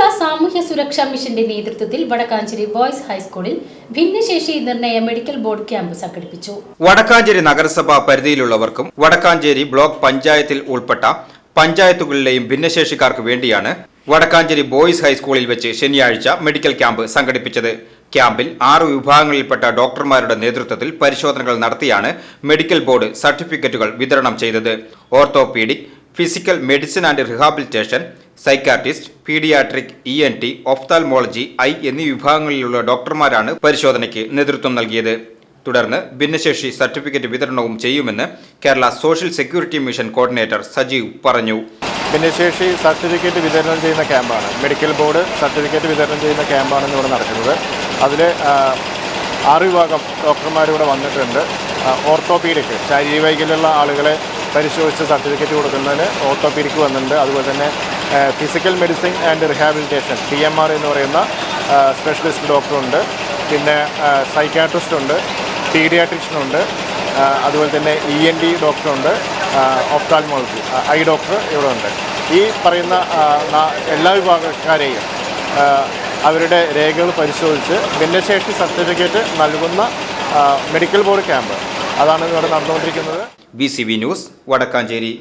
കേരള സാമൂഹ്യ സുരക്ഷാ മിഷന്റെ നേതൃത്വത്തിൽ വടക്കാഞ്ചേരി ബോയ്സ് ഹൈസ്കൂളിൽ ഭിന്നശേഷി നിർണയ മെഡിക്കൽ ബോർഡ് ക്യാമ്പ് സംഘടിപ്പിച്ചു. വടക്കാഞ്ചേരി നഗരസഭ പരിധിയിലുള്ളവർക്കും വടക്കാഞ്ചേരി ബ്ലോക്ക് പഞ്ചായത്തിൽ ഉൾപ്പെട്ട പഞ്ചായത്തുകളിലെയും ഭിന്നശേഷിക്കാർക്ക് വേണ്ടിയാണ് വടക്കാഞ്ചേരി ബോയ്സ് ഹൈസ്കൂളിൽ വെച്ച് ശനിയാഴ്ച മെഡിക്കൽ ക്യാമ്പ് സംഘടിപ്പിച്ചത്. ക്യാമ്പിൽ ആറ് വിഭാഗങ്ങളിൽപ്പെട്ട ഡോക്ടർമാരുടെ നേതൃത്വത്തിൽ പരിശോധനകൾ നടത്തിയാണ് മെഡിക്കൽ ബോർഡ് സർട്ടിഫിക്കറ്റുകൾ വിതരണം ചെയ്തത്. Orthopaedic physical medicine and rehabilitation psychiatrist paediatric E N T ophthalmology eye എന്നീ വിഭാഗങ്ങളിലുള്ള ഡോക്ടർമാരാണ് പരിശോധനയ്ക്ക് നേതൃത്വം നൽകിയത്. തുടർന്ന് ഭിന്നശേഷി സർട്ടിഫിക്കറ്റ് വിതരണവും ചെയ്യുമെന്ന് Kerala social security mission coordinator Sajeev പറഞ്ഞു. ഭിന്നശേഷി സർട്ടിഫിക്കറ്റ് വിതരണം ചെയ്യുന്ന ക്യാമ്പാണ്. മെഡിക്കൽ ബോർഡ് സർട്ടിഫിക്കറ്റ് വിതരണം ചെയ്യുന്ന ക്യാമ്പാണ് ഇവിടെ നടക്കുന്നത്. അതിൽ ആറ് വിഭാഗം ഡോക്ടർമാർ ഇവിടെ വന്നിട്ടുണ്ട് ഓർത്തോപീഡിക് ശാരീരിക വൈകല്യമുള്ള ആളുകളെ പരിശോധിച്ച് സർട്ടിഫിക്കറ്റ് കൊടുക്കുന്നതിന് ഓർത്തോപീഡിക് വന്നിട്ടുണ്ട്. അതുപോലെ തന്നെ physical medicine and rehabilitation P M R എന്ന് പറയുന്ന സ്പെഷ്യലിസ്റ്റ് ഡോക്ടറുണ്ട് പിന്നെ സൈക്കാട്രിസ്റ്റ് ഉണ്ട് പീഡിയാട്രിഷ്യൻ ഉണ്ട് അതുപോലെ തന്നെ ഇ എൻ ഡി ഡോക്ടറുണ്ട് ഓഫ്താൽമോളജി ഐ ഡോക്ടർ ഇവിടെ ഉണ്ട്. ഈ പറയുന്ന എല്ലാ വിഭാഗക്കാരെയും അവരുടെ രേഖകൾ പരിശോധിച്ച് ഭിന്നശേഷി സർട്ടിഫിക്കറ്റ് നൽകുന്ന മെഡിക്കൽ ബോർഡ് ക്യാമ്പ് അതാണ് ഇവിടെ നടന്നുകൊണ്ടിരിക്കുന്നത്. B C B news Vadakkanchery.